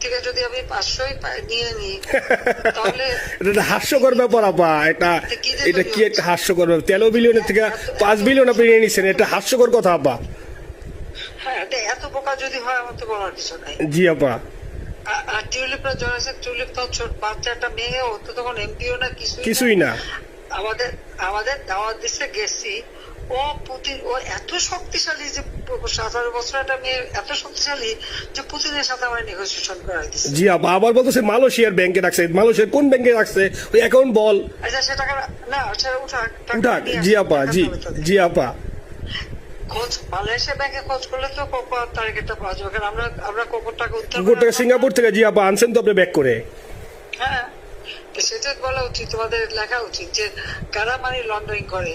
থেকে যদি আমি পাঁচশোই নিয়ে নিই তাহলে এটা হাস্যকর ব্যাপার আপা। এটা এটা কি একটা হাস্যকর ব্যাপার? তেরো বিলিয়নের থেকে পাঁচ বিলিয়ন আপনি নিয়ে নিচ্ছেন এটা হাস্যকর কথা আপা। হ্যাঁ এত বোকা যদি হয় আমার তো বলার কিছু নাই। জি আপা। আর টিউলিপরা জয়েছে টিউলিপ তো ছোট বাচ্চা একটা মেয়ে ও তো তখন এমপিও না কিছুই না। কিছুই না। আমাদের আমাদের দাওয়াত দিচ্ছে গেছি। ও পুতিন ও এত শক্তিশালী যে সতেরো বছর একটা মেয়ে এত শক্তিশালী যে পুতিনের সাথে আমার নেগোসিয়েশন করাই দিচ্ছে জি আপা আবার বলতেছে মালয়েশিয়ার ব্যাংকে রাখছে। মালয়েশিয়ার কোন ব্যাংকে রাখছে? ওই অ্যাকাউন্ট বল। আচ্ছা সে টাকা না সেটা উঠাক টাকা উঠাক। জি আপা জি জি আপা। খোঁজ মালয়েশিয়া ব্যাংকে খোঁজ করলে তো কোকো টার্গেটটা পাওয়া যাবে। কারণ আমরা আমরা কোকোর টাকা উত্তর গোটা সিঙ্গাপুর থেকে জি আপা আনছেন তো আপনি ব্যাক করে। হ্যাঁ তো সেটা বলা উচিত তোমাদের লেখা উচিত যে কারা মানি লন্ডারিং করে?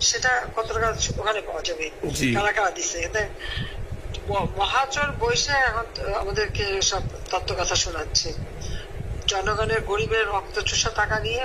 সেটা কত টাকা ওখানে পাওয়া যাবে। কারা কারা দিছে? এতে ম- মহাচর বৈশে এখন আমাদেরকে সব তত্ত্ব কথা শোনাচ্ছে। জনগণের গরিবের রক্ত চুষা টাকা নিয়ে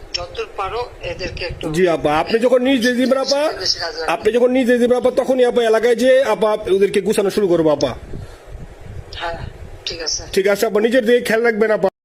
জি আপা আপনি যখন নিজ দিয়ে আপা আপনি যখন নিজ দিয়ে আপা তখনই আপা এলাকায় যে আপা ওদেরকে গুছানো শুরু করব আপা। হ্যাঁ ঠিক আছে। ঠিক আছে আপা নিজের দিকে খেয়াল রাখবেন আপা।